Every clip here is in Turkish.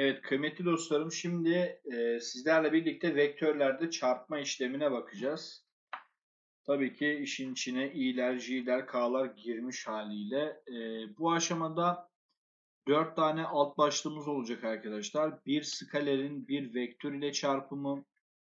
Evet kıymetli dostlarım şimdi e, sizlerle birlikte vektörlerde çarpma işlemine bakacağız. Tabii ki işin içine i'ler, j'ler, k'lar girmiş haliyle. E, bu aşamada 4 tane alt başlığımız olacak arkadaşlar. Bir skalerin bir vektör ile çarpımı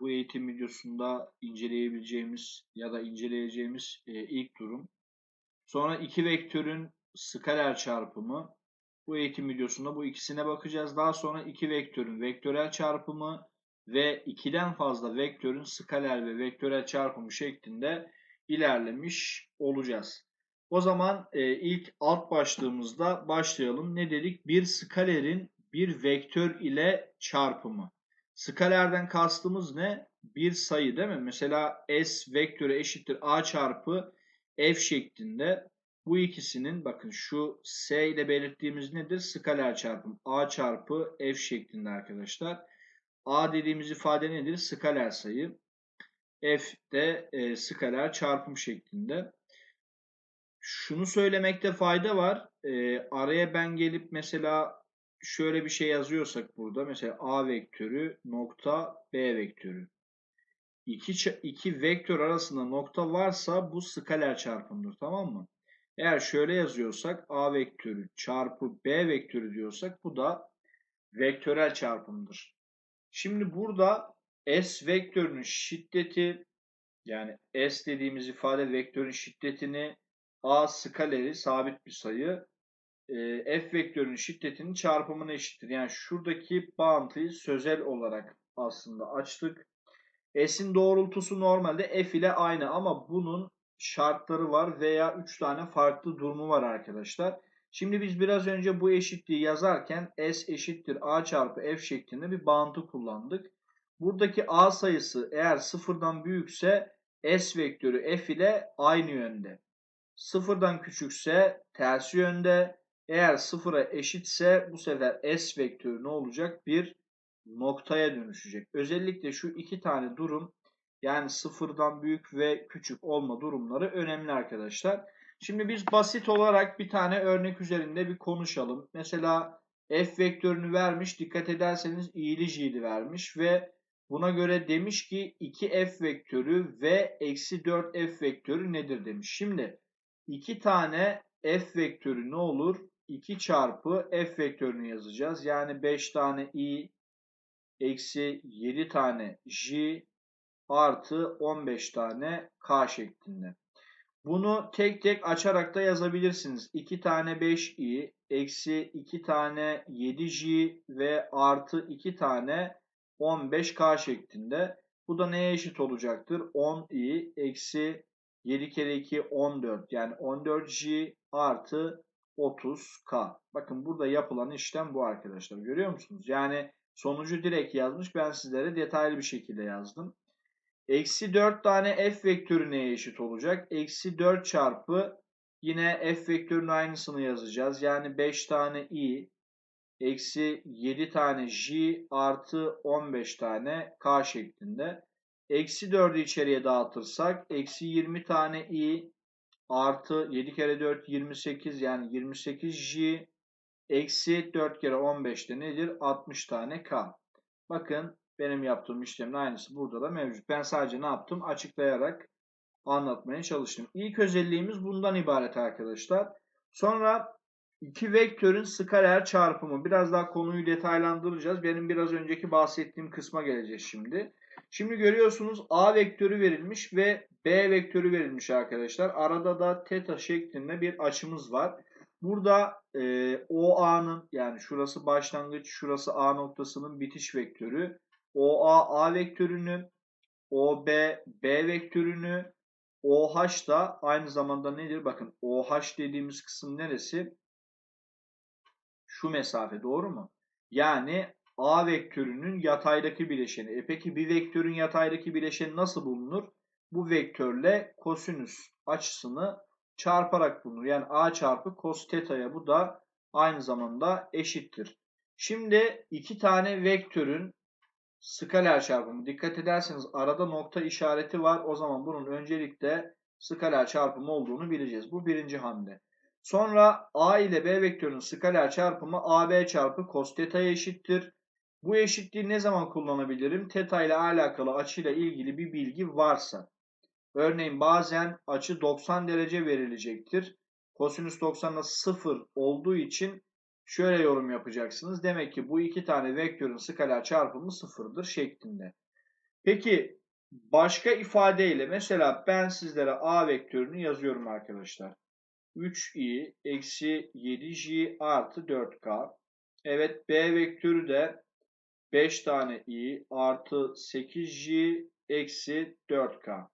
bu eğitim videosunda inceleyebileceğimiz ya da inceleyeceğimiz e, ilk durum. Sonra iki vektörün skaler çarpımı bu eğitim videosunda bu ikisine bakacağız. Daha sonra iki vektörün vektörel çarpımı ve ikiden fazla vektörün skaler ve vektörel çarpımı şeklinde ilerlemiş olacağız. O zaman e, ilk alt başlığımızda başlayalım. Ne dedik? Bir skalerin bir vektör ile çarpımı. Skalerden kastımız ne? Bir sayı değil mi? Mesela s vektörü eşittir a çarpı f şeklinde bu ikisinin bakın şu S ile belirttiğimiz nedir? Skaler çarpım. A çarpı F şeklinde arkadaşlar. A dediğimiz ifade nedir? Skaler sayı. F de e, skaler çarpım şeklinde. Şunu söylemekte fayda var. E, araya ben gelip mesela şöyle bir şey yazıyorsak burada. Mesela A vektörü nokta B vektörü. İki, iki vektör arasında nokta varsa bu skaler çarpımdır. Tamam mı? Eğer şöyle yazıyorsak A vektörü çarpı B vektörü diyorsak bu da vektörel çarpımdır. Şimdi burada S vektörünün şiddeti yani S dediğimiz ifade vektörün şiddetini A skaleri sabit bir sayı e, F vektörünün şiddetinin çarpımına eşittir. Yani şuradaki bağıntıyı sözel olarak aslında açtık. S'in doğrultusu normalde F ile aynı ama bunun şartları var veya 3 tane farklı durumu var arkadaşlar. Şimdi biz biraz önce bu eşitliği yazarken S eşittir A çarpı F şeklinde bir bağıntı kullandık. Buradaki A sayısı eğer sıfırdan büyükse S vektörü F ile aynı yönde. Sıfırdan küçükse tersi yönde. Eğer sıfıra eşitse bu sefer S vektörü ne olacak? Bir noktaya dönüşecek. Özellikle şu iki tane durum yani sıfırdan büyük ve küçük olma durumları önemli arkadaşlar. Şimdi biz basit olarak bir tane örnek üzerinde bir konuşalım. Mesela f vektörünü vermiş. Dikkat ederseniz i'li j'li vermiş ve buna göre demiş ki 2f vektörü ve eksi 4f vektörü nedir demiş. Şimdi iki tane f vektörü ne olur? 2 çarpı f vektörünü yazacağız. Yani 5 tane i eksi 7 tane j artı 15 tane k şeklinde. Bunu tek tek açarak da yazabilirsiniz. 2 tane 5i eksi 2 tane 7j ve artı 2 tane 15k şeklinde. Bu da neye eşit olacaktır? 10i eksi 7 kere 2 14 yani 14j artı 30k. Bakın burada yapılan işlem bu arkadaşlar. Görüyor musunuz? Yani sonucu direkt yazmış. Ben sizlere detaylı bir şekilde yazdım. Eksi 4 tane f vektörü neye eşit olacak? Eksi 4 çarpı yine f vektörünün aynısını yazacağız. Yani 5 tane i eksi 7 tane j artı 15 tane k şeklinde. Eksi 4'ü içeriye dağıtırsak eksi 20 tane i artı 7 kere 4 28 yani 28 j eksi 4 kere 15 de nedir? 60 tane k. Bakın benim yaptığım işlemin aynısı burada da mevcut. Ben sadece ne yaptım? Açıklayarak anlatmaya çalıştım. İlk özelliğimiz bundan ibaret arkadaşlar. Sonra iki vektörün skaler çarpımı. Biraz daha konuyu detaylandıracağız. Benim biraz önceki bahsettiğim kısma geleceğiz şimdi. Şimdi görüyorsunuz A vektörü verilmiş ve B vektörü verilmiş arkadaşlar. Arada da teta şeklinde bir açımız var. Burada e, OA'nın yani şurası başlangıç, şurası A noktasının bitiş vektörü. OA A vektörünü, OB B vektörünü, OH da aynı zamanda nedir? Bakın OH dediğimiz kısım neresi? Şu mesafe doğru mu? Yani A vektörünün yataydaki bileşeni. E peki bir vektörün yataydaki bileşeni nasıl bulunur? Bu vektörle kosinüs açısını çarparak bulunur. Yani A çarpı cos teta'ya bu da aynı zamanda eşittir. Şimdi iki tane vektörün skaler çarpımı. Dikkat ederseniz arada nokta işareti var. O zaman bunun öncelikle skaler çarpımı olduğunu bileceğiz. Bu birinci hamle. Sonra A ile B vektörünün skaler çarpımı AB çarpı cos teta'ya eşittir. Bu eşitliği ne zaman kullanabilirim? Teta ile alakalı açıyla ilgili bir bilgi varsa. Örneğin bazen açı 90 derece verilecektir. Kosinüs 90'a 0 olduğu için şöyle yorum yapacaksınız. Demek ki bu iki tane vektörün skaler çarpımı sıfırdır şeklinde. Peki başka ifadeyle mesela ben sizlere A vektörünü yazıyorum arkadaşlar. 3i eksi 7j artı 4k. Evet B vektörü de 5 tane i artı 8j eksi 4k.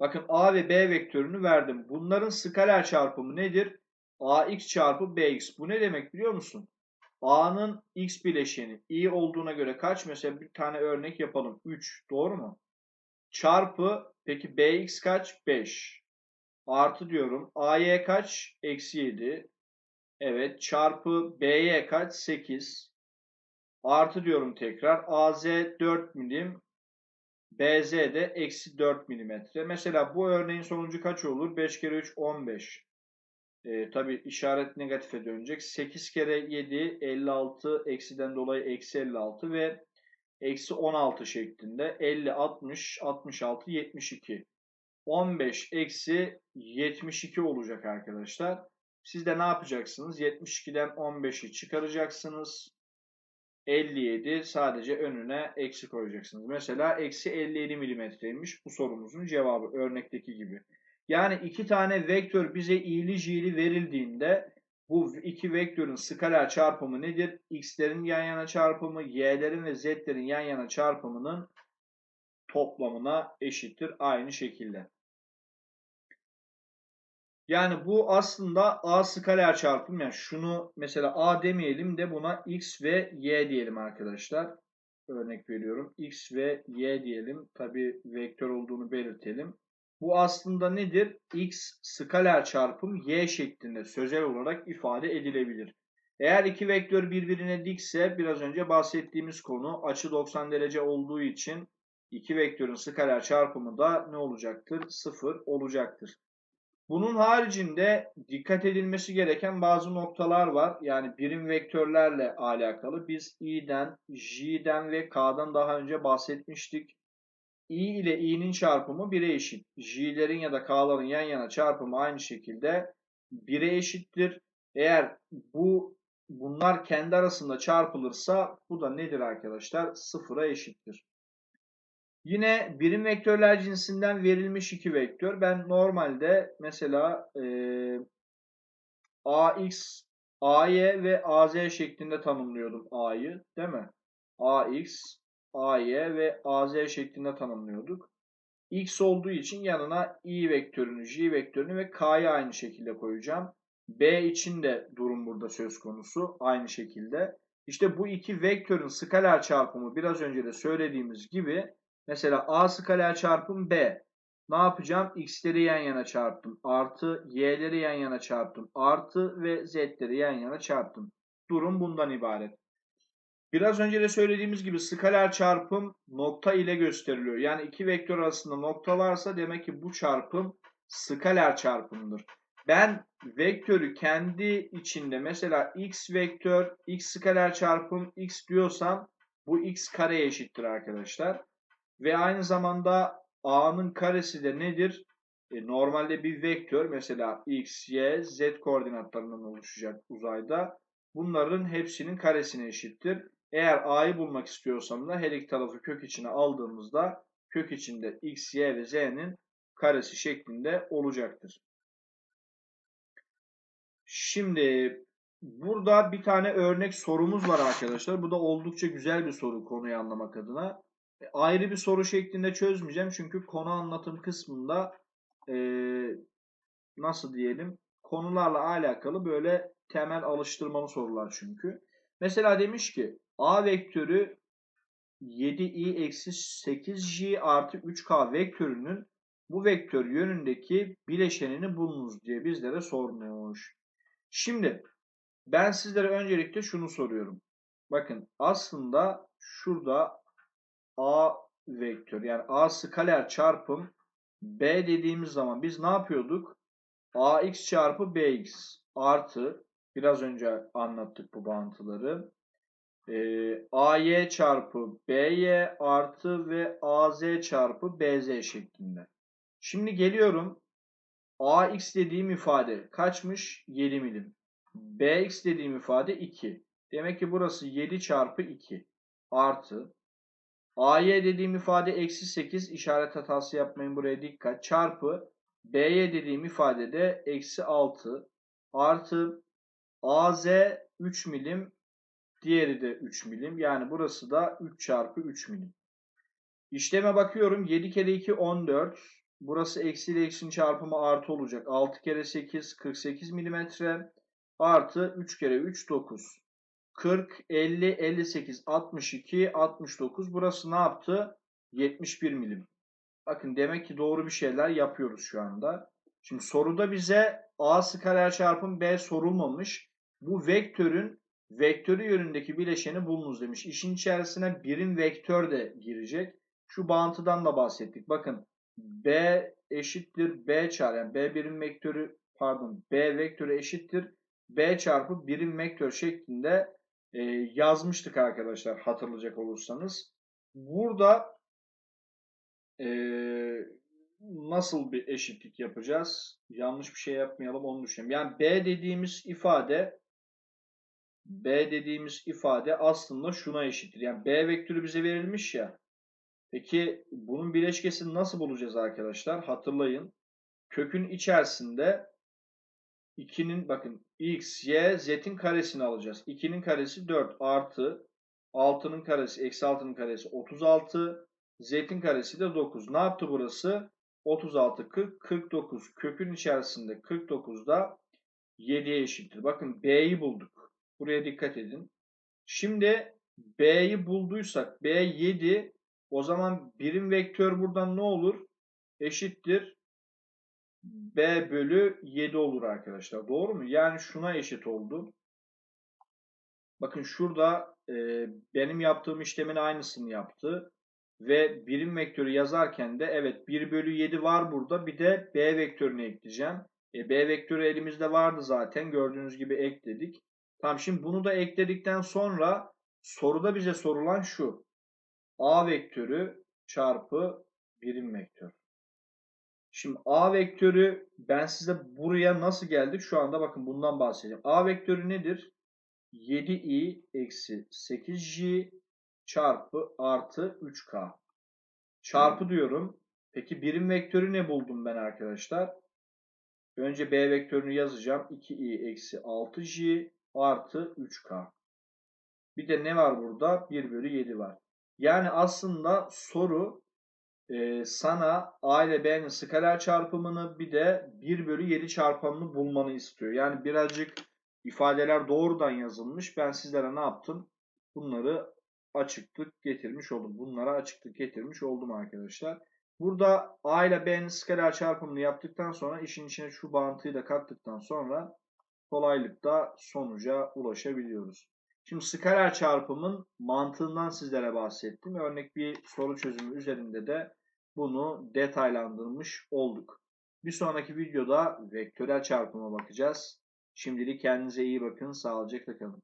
Bakın A ve B vektörünü verdim. Bunların skaler çarpımı nedir? AX çarpı BX. Bu ne demek biliyor musun? A'nın X bileşeni i olduğuna göre kaç? Mesela bir tane örnek yapalım. 3. Doğru mu? Çarpı peki BX kaç? 5. Artı diyorum. AY kaç? Eksi 7. Evet. Çarpı BY kaç? 8. Artı diyorum tekrar. AZ 4 milim. BZ de eksi 4 milimetre. Mesela bu örneğin sonucu kaç olur? 5 kere 3 15. E, tabii işaret negatife dönecek. 8 kere 7 56 eksiden dolayı eksi 56 ve eksi 16 şeklinde 50 60 66 72. 15 eksi 72 olacak arkadaşlar. Siz de ne yapacaksınız? 72'den 15'i çıkaracaksınız. 57 sadece önüne eksi koyacaksınız. Mesela eksi 57 milimetreymiş bu sorumuzun cevabı örnekteki gibi. Yani iki tane vektör bize iyili jili verildiğinde bu iki vektörün skaler çarpımı nedir? X'lerin yan yana çarpımı, Y'lerin ve Z'lerin yan yana çarpımının toplamına eşittir aynı şekilde. Yani bu aslında A skaler çarpım. Yani şunu mesela A demeyelim de buna X ve Y diyelim arkadaşlar. Örnek veriyorum. X ve Y diyelim. Tabi vektör olduğunu belirtelim. Bu aslında nedir? X skaler çarpım Y şeklinde sözel olarak ifade edilebilir. Eğer iki vektör birbirine dikse biraz önce bahsettiğimiz konu açı 90 derece olduğu için iki vektörün skaler çarpımı da ne olacaktır? Sıfır olacaktır. Bunun haricinde dikkat edilmesi gereken bazı noktalar var. Yani birim vektörlerle alakalı. Biz i'den, j'den ve k'dan daha önce bahsetmiştik. İ ile i'nin çarpımı 1'e eşit. j'lerin ya da k'ların yan yana çarpımı aynı şekilde 1'e eşittir. Eğer bu bunlar kendi arasında çarpılırsa bu da nedir arkadaşlar? 0'a eşittir. Yine birim vektörler cinsinden verilmiş iki vektör. Ben normalde mesela e, AX, AY ve AZ şeklinde tanımlıyordum A'yı değil mi? AX, AY ve AZ şeklinde tanımlıyorduk. X olduğu için yanına i vektörünü, j vektörünü ve k'yı aynı şekilde koyacağım. B için de durum burada söz konusu aynı şekilde. İşte bu iki vektörün skaler çarpımı biraz önce de söylediğimiz gibi Mesela A skaler çarpım B. Ne yapacağım? X'leri yan yana çarptım. Artı Y'leri yan yana çarptım. Artı ve Z'leri yan yana çarptım. Durum bundan ibaret. Biraz önce de söylediğimiz gibi skaler çarpım nokta ile gösteriliyor. Yani iki vektör arasında nokta varsa demek ki bu çarpım skaler çarpımdır. Ben vektörü kendi içinde mesela x vektör x skaler çarpım x diyorsam bu x kareye eşittir arkadaşlar. Ve aynı zamanda a'nın karesi de nedir? E, normalde bir vektör mesela x, y, z koordinatlarından oluşacak uzayda. Bunların hepsinin karesine eşittir. Eğer a'yı bulmak istiyorsam da her iki tarafı kök içine aldığımızda kök içinde x, y ve z'nin karesi şeklinde olacaktır. Şimdi burada bir tane örnek sorumuz var arkadaşlar. Bu da oldukça güzel bir soru konuyu anlamak adına. E, ayrı bir soru şeklinde çözmeyeceğim. Çünkü konu anlatım kısmında e, nasıl diyelim konularla alakalı böyle temel alıştırmalı sorular çünkü. Mesela demiş ki A vektörü 7i eksi 8j artı 3k vektörünün bu vektör yönündeki bileşenini bulunuz diye bizlere sormuş. Şimdi ben sizlere öncelikle şunu soruyorum. Bakın aslında şurada A vektör yani A skaler çarpım B dediğimiz zaman biz ne yapıyorduk? ax çarpı bx artı biraz önce anlattık bu bağıntıları. Ee, ay çarpı by artı ve az çarpı bz şeklinde. Şimdi geliyorum. ax dediğim ifade kaçmış? 7 milim. bx dediğim ifade 2. Demek ki burası 7 çarpı 2 artı AY dediğim ifade eksi 8 işaret hatası yapmayın buraya dikkat çarpı BY dediğim ifade de eksi 6 artı AZ 3 milim diğeri de 3 milim yani burası da 3 çarpı 3 milim. İşleme bakıyorum 7 kere 2 14 burası eksi ile eksinin çarpımı artı olacak 6 kere 8 48 milimetre artı 3 kere 3 9 40, 50, 58, 62, 69. Burası ne yaptı? 71 milim. Bakın demek ki doğru bir şeyler yapıyoruz şu anda. Şimdi soruda bize A skaler çarpım B sorulmamış. Bu vektörün vektörü yönündeki bileşeni bulunuz demiş. İşin içerisine birim vektör de girecek. Şu bağıntıdan da bahsettik. Bakın B eşittir B çarpı yani B birim vektörü pardon B vektörü eşittir B çarpı birim vektör şeklinde e, yazmıştık arkadaşlar hatırlayacak olursanız. Burada e, nasıl bir eşitlik yapacağız? Yanlış bir şey yapmayalım onu düşünüyorum. Yani B dediğimiz ifade B dediğimiz ifade aslında şuna eşittir. Yani B vektörü bize verilmiş ya. Peki bunun bileşkesini nasıl bulacağız arkadaşlar? Hatırlayın. Kökün içerisinde 2'nin bakın x, y, z'in karesini alacağız. 2'nin karesi 4 artı 6'nın karesi eksi 6'nın karesi 36 z'in karesi de 9. Ne yaptı burası? 36, 40, 49. Kökün içerisinde 49'da 7'ye eşittir. Bakın b'yi bulduk. Buraya dikkat edin. Şimdi b'yi bulduysak b 7 o zaman birim vektör buradan ne olur? Eşittir B bölü 7 olur arkadaşlar. Doğru mu? Yani şuna eşit oldu. Bakın şurada e, benim yaptığım işlemin aynısını yaptı. Ve birim vektörü yazarken de evet 1 bölü 7 var burada. Bir de B vektörünü ekleyeceğim. E, B vektörü elimizde vardı zaten. Gördüğünüz gibi ekledik. Tamam şimdi bunu da ekledikten sonra soruda bize sorulan şu. A vektörü çarpı birim vektör. Şimdi A vektörü ben size buraya nasıl geldik şu anda bakın bundan bahsedeceğim. A vektörü nedir? 7i eksi 8j çarpı artı 3k. Çarpı diyorum. Peki birim vektörü ne buldum ben arkadaşlar? Önce B vektörünü yazacağım. 2i eksi 6j artı 3k. Bir de ne var burada? 1 bölü 7 var. Yani aslında soru e, sana A ile B'nin skaler çarpımını bir de 1 bölü 7 çarpımını bulmanı istiyor. Yani birazcık ifadeler doğrudan yazılmış. Ben sizlere ne yaptım? Bunları açıklık getirmiş oldum. Bunlara açıklık getirmiş oldum arkadaşlar. Burada A ile B'nin skaler çarpımını yaptıktan sonra işin içine şu bağıntıyı da kattıktan sonra kolaylıkla sonuca ulaşabiliyoruz. Şimdi skaler çarpımın mantığından sizlere bahsettim. Örnek bir soru çözümü üzerinde de bunu detaylandırmış olduk. Bir sonraki videoda vektörel çarpıma bakacağız. Şimdilik kendinize iyi bakın. Sağlıcakla kalın.